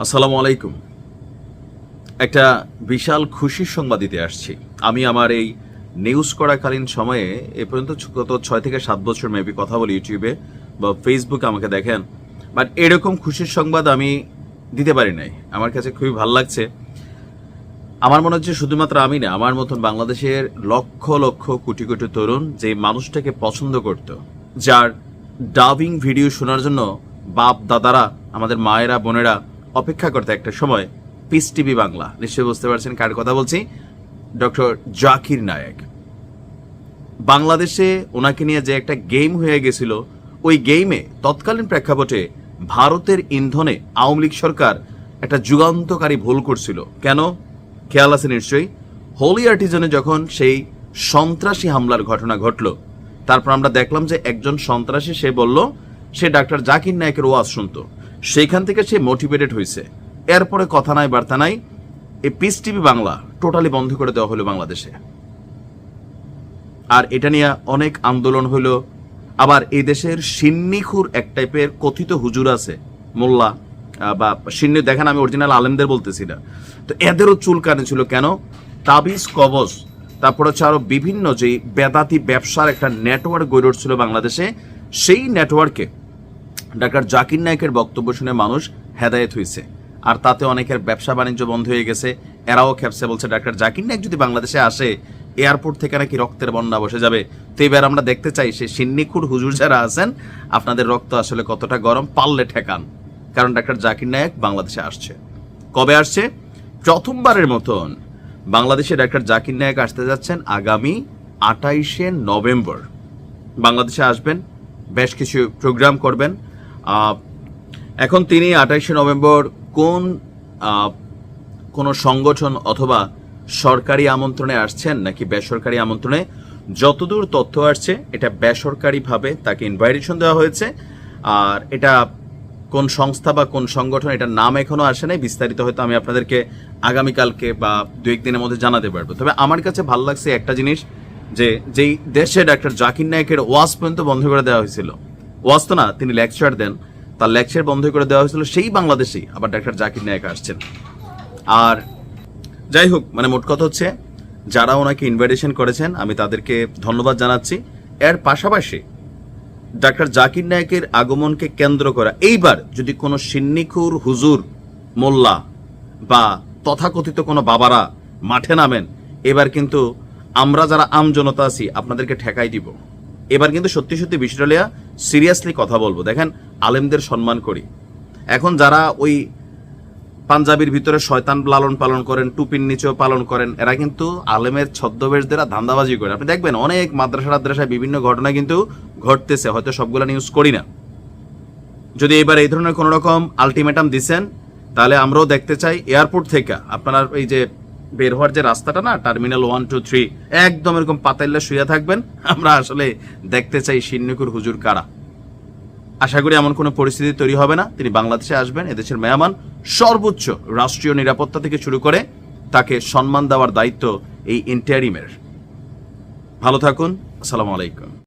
আসসালামু আলাইকুম। একটা বিশাল খুশির সংবাদ দিতে আসছি। আমি আমার এই নিউজ করাকালীন সময়ে, এ পর্যন্ত গত ছয় থেকে সাত বছর মেবি কথা বলি ইউটিউবে বা ফেসবুকে আমাকে দেখেন, বাট এরকম খুশির সংবাদ আমি দিতে পারি নাই। আমার কাছে খুবই ভালো লাগছে। আমার মনে হচ্ছে শুধুমাত্র আমি না, আমার মতন বাংলাদেশের লক্ষ লক্ষ কোটি কোটি তরুণ যে মানুষটাকে পছন্দ করত, যার ডাবিং ভিডিও শোনার জন্য বাপ দাদারা আমাদের মায়েরা, বোনেরা অপেক্ষা করতে একটা সময় পিস টিভি বাংলা। নিশ্চয়ই বুঝতে পারছেন কার কথা বলছি? ডক্টর জাকির নায়েক। বাংলাদেশে ওনাকে নিয়ে যে একটা গেম হয়ে গেছিল, ওই গেমে তৎকালীন প্রেক্ষাপটে ভারতের ইন্ধনে আওয়ামী লীগ সরকার একটা যুগান্তকারী ভুল করছিল। কেন? খেয়াল আছে নিশ্চয়ই। হোলি আর্টিজনে যখন সেই সন্ত্রাসী হামলার ঘটনা ঘটল, তারপর আমরা দেখলাম যে একজন সন্ত্রাসী সে বলল, সে ডাক্তার জাকির নায়কের ওয়াজ শুনতো। সেইখান থেকে সে মোটিভেটেড হয়েছে। এরপরে কথা নাই, বার্তা নাই, এই পিস টিভি বাংলা টোটালি বন্ধ করে দেওয়া হলো বাংলাদেশে। আর এটা নিয়ে অনেক আন্দোলন হলো। আবার এই দেশের সিন্নিখুর এক টাইপের কথিত হুজুর আছে, মোল্লা বা সিন্নি, দেখেন আমি অরিজিনাল আলেমদের বলতেছি না। তো এদেরও চুল কানে ছিল কেন? তাবিজ, কবজ, তারপর হচ্ছে আরও বিভিন্ন যে বেদাতি ব্যবসার একটা নেটওয়ার্ক গড়ে উঠছিল বাংলাদেশে, সেই নেটওয়ার্কে ডাক্তার জাকির নায়কের বক্তব্য শুনে মানুষ হেদায়েত হয়েছে। আর তাতে অনেকের ব্যবসা বাণিজ্য বন্ধ হয়ে গেছে। এরাও খেপসে বলছে, ডাক্তার জাকির নায়ক যদি বাংলাদেশে আসে, এয়ারপোর্ট থেকে নাকি রক্তের বন্যা বসে যাবে। তো এবার আমরা দেখতে চাই, সে সিন্নিখুর হুজুর যারা আছেন, আপনাদের রক্ত আসলে কতটা গরম পারলে ঠেকান? কারণ ডাক্তার জাকির নায়ক বাংলাদেশে আসছে। কবে আসছে? প্রথমবারের মতন বাংলাদেশে ডাক্তার জাকির নায়ক আসতে যাচ্ছেন আগামী আটাইশে নভেম্বর। বাংলাদেশে আসবেন, বেশ কিছু প্রোগ্রাম করবেন। এখন তিনি আঠাইশে নভেম্বর কোন কোনো সংগঠন অথবা সরকারি আমন্ত্রণে আসছেন নাকি বেসরকারি আমন্ত্রণে? যতদূর তথ্য আসছে, এটা বেসরকারিভাবে তাকে ইনভাইটেশন দেওয়া হয়েছে। আর এটা কোন সংস্থা বা কোন সংগঠন, এটার নাম এখনও আসে নাই। বিস্তারিত হয়তো আমি আপনাদেরকে আগামীকালকে বা দু একদিনের মধ্যে জানাতে পারব। তবে আমার কাছে ভালো লাগছে একটা জিনিস, যে যেই দেশে ডাক্তার জাকির নায়কের ওয়াজ পর্যন্ত বন্ধ করে দেওয়া হয়েছিল। ওয়াজ তো না তিনি লেকচার দেন। তার লেকচার বন্ধ করে দেওয়া হয়েছিল সেই বাংলাদেশেই আবার ডাক্তার জাকির নায়ক আসছেন। আর যাই হোক মানে মোট কথা হচ্ছে, যারা ওনাকে ইনভাইটেশন করেছেন, আমি তাদেরকে ধন্যবাদ জানাচ্ছি। এর পাশাপাশি ডাক্তার জাকির নায়কের আগমনকে কেন্দ্র করা, এইবার যদি কোনো সিন্নিখুর হুজুর, মোল্লা বা তথাকথিত কোনো বাবারা মাঠে নামেন, এবার কিন্তু আমরা যারা আম জনতা আছি, আপনাদেরকে ঠেকাই দিব। এবার কিন্তু সত্যি সত্যি বিষয়টা সিরিয়াসলি কথা বলব। দেখেন, আলেমদের সম্মান করি। এখন যারা ওই পাঞ্জাবির ভিতরে শয়তান লালন পালন করেন, টুপির নিচেও পালন করেন, এরা কিন্তু আলেমের ছদ্মবেশ দ্বারা ধান্দাবাজি করে। আপনি দেখবেন, অনেক মাদ্রাসা মাদ্রাসায় বিভিন্ন ঘটনা কিন্তু ঘটতেছে, হয়তো সবগুলো নিউজ করি না। যদি এবার এই ধরনের কোনো রকম আলটিমেটাম দিছেন, তাহলে আমরাও দেখতে চাই এয়ারপোর্ট থেকে আপনার এই যে বের হওয়ার যে রাস্তাটা না টার্মিনাল ওয়ান টু থ্রি একদম এরকম পাতাইল্লা শুয়ে থাকবেন। আমরা আসলে দেখতে চাই সিন্নিকুর হুজুর কারা। আশা করি এমন কোনো পরিস্থিতি তৈরি হবে না। তিনি বাংলাদেশে আসবেন, এদেশের মেহমান। সর্বোচ্চ রাষ্ট্রীয় নিরাপত্তা থেকে শুরু করে তাকে সম্মান দেওয়ার দায়িত্ব এই ইন্টারিমের ভালো থাকুন, আসসালামু আলাইকুম।